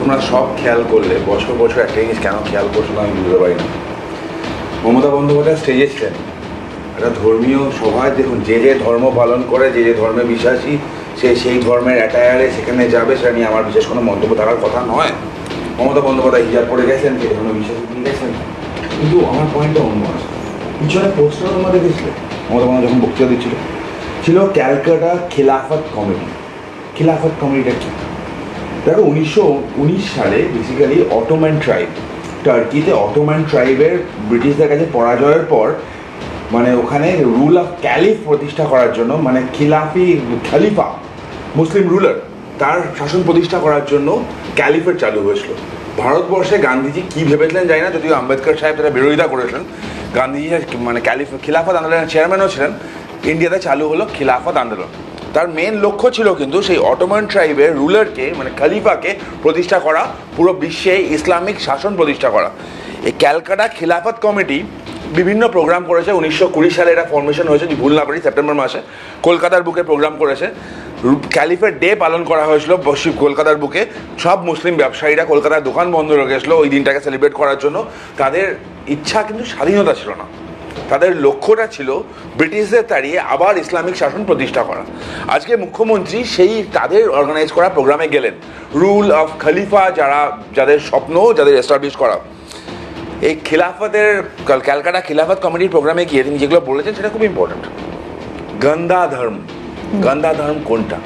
তোমরা সব খেয়াল করলে, বছর বছর একটা জিনিস কেন খেয়াল করছ না আমি বুঝতে পারি না মমতা বন্দ্যোপাধ্যায় স্টেজে ছিলেন। একটা ধর্মীয় সভায় দেখুন, যে যে ধর্ম পালন করে, যে যে ধর্মে বিশ্বাসী, সে সেই ধর্মের অ্যাটায়ারে সেখানে যাবে, সেটা নিয়ে আমার বিশেষ কোনো মন্তব্য থাকার কথা নয়। মমতা বন্দ্যোপাধ্যায় হিজাব পড়ে গেছেন, যে ধর্মে বিশ্বাসী তিনি গেছেন। কিন্তু আমার পয়েন্টটা অন্য আছে। পিছনে পোস্টার তোমরা দেখেছিলে? মমতা বন্দ্যোপাধ্যায় যখন বক্তৃতা দিচ্ছিল। ছিল ক্যালকাটা খিলাফত কমিটি খিলাফত কমিটিটা কি? দেখো, উনিশশো উনিশ সালে বেসিক্যালি অটোম্যান ট্রাইব টার্কিতে অটোম্যান ট্রাইবের ব্রিটিশদের কাছে পরাজয়ের পর মানে ওখানে রুল অফ ক্যালিফ প্রতিষ্ঠা করার জন্য মানে খিলাফি খালিফা, মুসলিম রুলার তার শাসন প্রতিষ্ঠা করার জন্য ক্যালিফেট চালু হয়েছিল। ভারতবর্ষে গান্ধীজি কি ভেবেছিলেন জানি না, যদিও আম্বেদকর সাহেব তারা বিরোধিতা করেছিলেন গান্ধীজি মানে ক্যালিফ খিলাফত আন্দোলনের চেয়ারম্যানও ছিলেন। ইন্ডিয়াতে চালু হলো খিলাফত আন্দোলন। তার মেন লক্ষ্য ছিল কিন্তু সেই অটোমান ট্রাইবের রুলারকে মানে খালিফাকে প্রতিষ্ঠা করা, পুরো বিশ্বে ইসলামিক শাসন প্রতিষ্ঠা করা। এই ক্যালকাটা খিলাফত কমিটি বিভিন্ন প্রোগ্রাম করেছে। উনিশশো কুড়ি সালে এটা ফর্মেশন হয়েছে, যদি ভুল না করি সেপ্টেম্বর মাসে। কলকাতার বুকে প্রোগ্রাম করেছে। ক্যালিফের ডে পালন করা হয়েছিল পশ্চিম কলকাতার বুকে। সব মুসলিম ব্যবসায়ীরা কলকাতার দোকান বন্ধ রেখে গেছিল ওই দিনটাকে সেলিব্রেট করার জন্য। তাদের ইচ্ছা কিন্তু স্বাধীনতা ছিল না। তাদের লক্ষ্যটা ছিল ব্রিটিশদের তাড়িয়ে আবার ইসলামিক শাসন প্রতিষ্ঠা করা। আজকে মুখ্যমন্ত্রী সেই তাদের অর্গানাইজ করা প্রোগ্রামে গেলেন। রুল অফ খলিফা যারা, যাদের স্বপ্ন, যাদের এস্টাবলিশ করা। এই খিলাফতের, ক্যালকাটা খিলাফত কমিটির প্রোগ্রামে গিয়ে তিনি যেগুলো বলেছেন সেটা খুব ইম্পর্ট্যান্ট গন্দা ধর্ম। গন্দা ধর্ম কোনটা?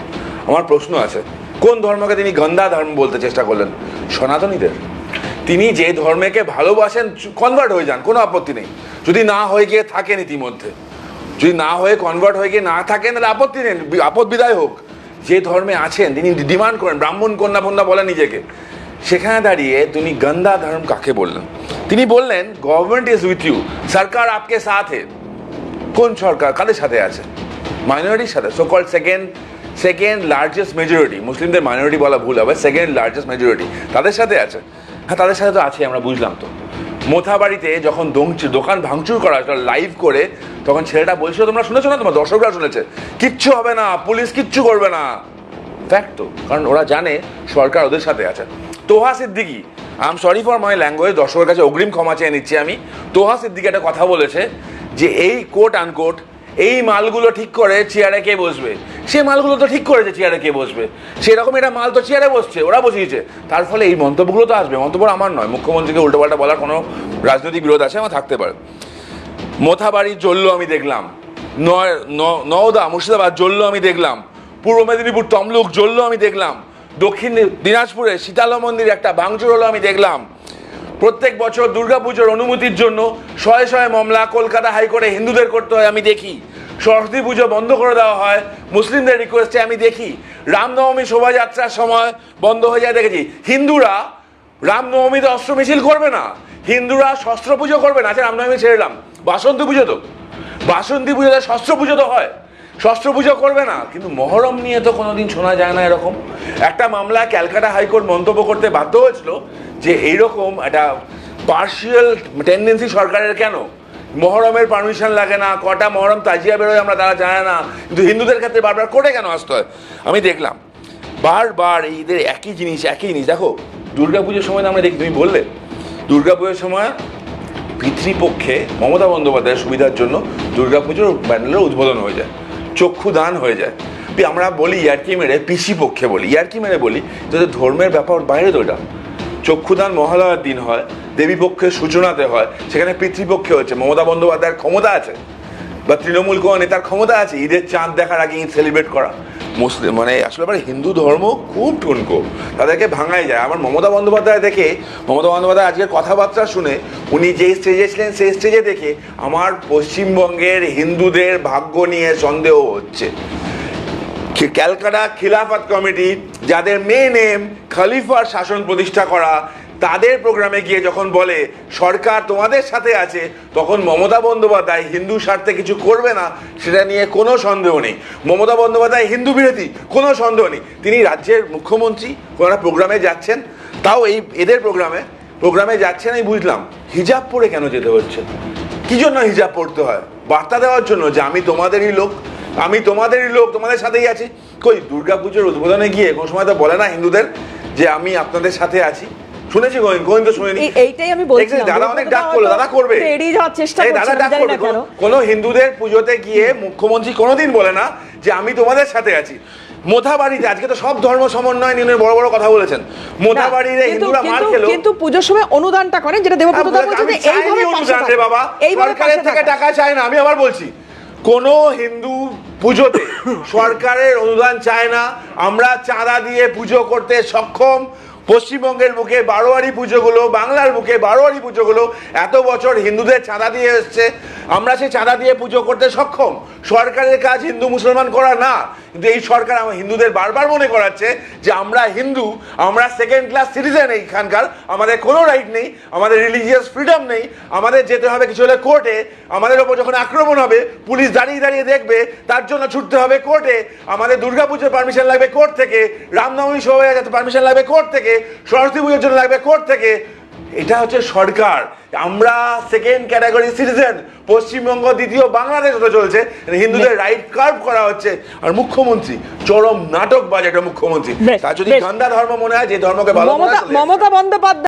আমার প্রশ্ন আছে, কোন ধর্মকে তিনি গন্দা ধর্ম বলতে চেষ্টা করলেন? সনাতনীদের। তিনি যে ধর্মেকে ভালোবাসেন কনভার্ট হয়ে যান, কোনো আপত্তি নেই। যদি না হয়ে গিয়ে থাকেন ইতিমধ্যে। যদি না হয়ে কনভার্ট হয়ে গিয়ে না থাকেন, তাহলে আপত্তি নেন আপদ বিদায় হোক। যে ধর্মে আছেন, তিনি ডিমান্ড করেন, ব্রাহ্মণ কন্যা ফন্যা বলেন নিজেকে। সেখানে দাঁড়িয়ে তিনি গন্দা ধর্ম কাকে বললেন? তিনি বললেন গভর্নমেন্ট ইজ উইথ ইউ সরকার আপকে সাথে। কোন সরকার? কাদের সাথে আছে? মাইনরিটির সাথে। So called second second largest majority মুসলিমদের মাইনরিটি বলা ভুল হবে সেকেন্ড লার্জেস্ট মেজরিটি তাদের সাথে আছে। হ্যাঁ তাদের সাথে তো আছে, আমরা বুঝলাম তো। মোথাবাড়িতে যখন দোকান ভাঙচুর করা লাইভ করে, তখন ছেলেটা বলছিল, তোমরা শুনেছো না? তোমার দর্শকরা শুনেছে। কিচ্ছু হবে না, পুলিশ কিচ্ছু করবে না। ফ্যাক্ট তো, কারণ ওরা জানে সরকার ওদের সাথে আছে। Toha Siddiqui I am sorry for my language দর্শকের কাছে অগ্রিম ক্ষমা চেয়ে নিচ্ছি আমি। তোহা সিদ্দিকি একটা কথা বলেছে যে, এই কোট আনকোট এই মালগুলো ঠিক করে চেয়ারে কে বসবে? সে মালগুলো তো ঠিক করেছে, চেয়ারে কে বসবে? সেরকম এটা মাল তো চেয়ারে বসছে, ওরা বসিয়েছে। তার ফলে এই মন্তব্যগুলো তো আসবে, মন্তব্য আমার নয়। মুখ্যমন্ত্রীকে উল্টোপাল্টা বলার কোনো রাজনৈতিক বিরোধ আছে আমার, থাকতে পারে। মোথাবাড়ি জ্বললো আমি দেখলাম, নয় নওদা, মুর্শিদাবাদ জ্বললো আমি দেখলাম, পূর্ব মেদিনীপুর তমলুক জ্বললো আমি দেখলাম, দক্ষিণ দিনাজপুরে শীতালা মন্দির একটা ভাঙচুর হলো আমি দেখলাম প্রত্যেক বছর দুর্গাপুজোর অনুমতির জন্য শয়ে শয়ে মামলা কলকাতা হাইকোর্টে হিন্দুদের করতে হয়, আমি দেখি। সরস্বতী পুজো বন্ধ করে দেওয়া হয়, মুসলিমদের রিকোয়েস্টে আমি দেখি। রামনবমী শোভাযাত্রার সময় বন্ধ হয়ে যায়, দেখেছি। হিন্দুরা রামনবমীতে অস্ত্র মিছিল করবে না। হিন্দুরা শস্ত্র পুজো করবে না। আচ্ছা রামনবমী ছেড়ে এলাম। বাসন্তী পুজো তো। বাসন্তী পুজোতে শস্ত্র পুজো তো হয়। শস্ত্র পুজো করবে না, কিন্তু মহরম নিয়ে তো কোনোদিন শোনা যায় না এরকম। একটা মামলা ক্যালকাটা হাইকোর্ট মন্তব্য করতে বাধ্য হয়েছিল যে এইরকম একটা পার্শিয়াল টেন্ডেন্সি সরকারের কেন? মহরমের পারমিশন লাগে না, কটা মহরম তাজিয়া বেরোয় আমরা তারা জানে না, কিন্তু হিন্দুদের ক্ষেত্রে বারবার কোর্টে কেন আসতে হয়? আমি দেখলাম, বারবার এইদের একই জিনিস একই জিনিস। দেখো, দুর্গাপুজোর সময় আমরা দেখি, তুমি বললে, দুর্গাপুজোর সময় পিতৃপক্ষে মমতা বন্দ্যোপাধ্যায়ের সুবিধার জন্য দুর্গাপুজোর ব্যান্ডেলের উদ্বোধন হয়ে যায়। চক্ষু দান হয়ে যায়। তুই আমরা বলি ইয়ার্কি মেরে পিসি পক্ষে বলি। ইয়ার্কি মেরে বলি, যদি ধর্মের ব্যাপার বাইরে তো চক্ষুদান মহালয়ার দিন হয়, দেবী পক্ষের সূচনাতে হয়, সেখানে পিতৃপক্ষে হচ্ছে, মমতা বন্দ্যোপাধ্যায়ের ক্ষমতা আছে, বা তৃণমূল কোনো নেতার ক্ষমতা আছে, ঈদের চাঁদ দেখার আগে ঈদ সেলিব্রেট করা। মুসলিম মানে আসলে আমার হিন্দু ধর্ম খুব টুনকো। তাদেরকে ভাঙাই যায়। আমার মমতা বন্দ্যোপাধ্যায় দেখে, মমতা বন্দ্যোপাধ্যায় আজকের কথাবার্তা শুনে, উনি যে স্টেজে ছিলেন, সেই স্টেজে দেখে আমার পশ্চিমবঙ্গের হিন্দুদের ভাগ্য নিয়ে সন্দেহ হচ্ছে। ক্যালকাটা খিলাফত কমিটি, যাদের মেন এম খলিফার শাসন প্রতিষ্ঠা করা, তাদের প্রোগ্রামে গিয়ে যখন বলে, সরকার তোমাদের সাথে আছে, তখন মমতা বন্দ্যোপাধ্যায় হিন্দু স্বার্থে কিছু করবে না, সেটা নিয়ে কোনো সন্দেহ নেই। মমতা বন্দ্যোপাধ্যায় হিন্দু বিরোধী, কোনো সন্দেহ নেই। তিনি রাজ্যের মুখ্যমন্ত্রী, ওনারা প্রোগ্রামে যাচ্ছেন। তাও এই, এদের প্রোগ্রামে প্রোগ্রামে যাচ্ছেন, আমি বুঝলাম, হিজাব পরে কেন যেতে হচ্ছে? কি জন্য হিজাব পড়তে হয়? বার্তা দেওয়ার জন্য যে আমি তোমাদেরই লোক আমি তোমাদেরই লোক তোমাদের সাথেই আছি। কই দুর্গাপুজোর উদ্বোধনে গিয়ে কোনো সময় তো বলে না হিন্দুদের যে আমি আপনাদের সাথে আছি? শুনেছি গোয়েন গোয়েন তো শুনেনি। এইটাই আমি। দেখছেন, দাদা অনেক ডাক করল দাদা করবে। এড়িয়ে যাওয়ার চেষ্টা করছে, দাদা ডাক করবে কোনো- হিন্দুদের পুজোতে গিয়ে মুখ্যমন্ত্রী কোনোদিন বলে না যে আমি তোমাদের সাথে আছি। মোথাবাড়িতে আজকে তো সব ধর্ম সমন্বয় নিয়ে বড় বড় কথা বলেছেন। মোথাবাড়িতে হিন্দুরা মার খেলো। কিন্তু পুজোর সময় অনুদানটা করেন যেটা দেবব্রত দা বলছে আমি যে এইভাবে অনুদান রে বাবা। এইভাবে থাকা। টাকা চায় না আমি আবার বলছি। কোন হিন্দু পুজোতে সরকারের অনুদান চায় না। আমরা চাঁদা দিয়ে পুজো করতে সক্ষম। পশ্চিমবঙ্গের বুকে বারোয়ারি পুজোগুলো, বাংলার বুকে বারোয়ারি পুজোগুলো, এত বছর হিন্দুদের চাঁদা দিয়ে এসছে। আমরা সেই চাঁদা দিয়ে পুজো করতে সক্ষম। সরকারের কাজ হিন্দু মুসলমান করা না। কিন্তু এই সরকার আমার হিন্দুদের বারবার মনে করাচ্ছে যে আমরা হিন্দু, আমরা সেকেন্ড ক্লাস সিটিজেন এইখানকার। আমাদের কোনো রাইট নেই, আমাদের রিলিজিয়াস ফ্রিডম নেই। আমাদের যেতে হবে কিছু হলে কোর্টে আমাদের ওপর যখন আক্রমণ হবে, পুলিশ দাঁড়িয়ে দাঁড়িয়ে দেখবে, তার জন্য ছুটতে হবে কোর্টে আমাদের দুর্গাপুজোর পারমিশন লাগবে কোর্ট থেকে। রামনবমী শোভাযাত্রা পারমিশন লাগবে কোর্ট থেকে। সরস্বতী পুজোর জন্য লাগবে কোর্ট থেকে। এটা হচ্ছে সরকার। আমরা সেকেন্ড ক্যাটাগরি সিটিজেন পশ্চিমবঙ্গ দ্বিতীয় বাংলাদেশ হতে চলছে। হিন্দুদের রাইট কার্ভ করা হচ্ছে। আর মুখ্যমন্ত্রী চরম নাটক বাজে একটা মুখ্যমন্ত্রী। তা তার যদি বেশ। ধর্ম মনে হয় যে ধর্মকে ভালো মমতা মমতা বন্দ্যোপাধ্যায়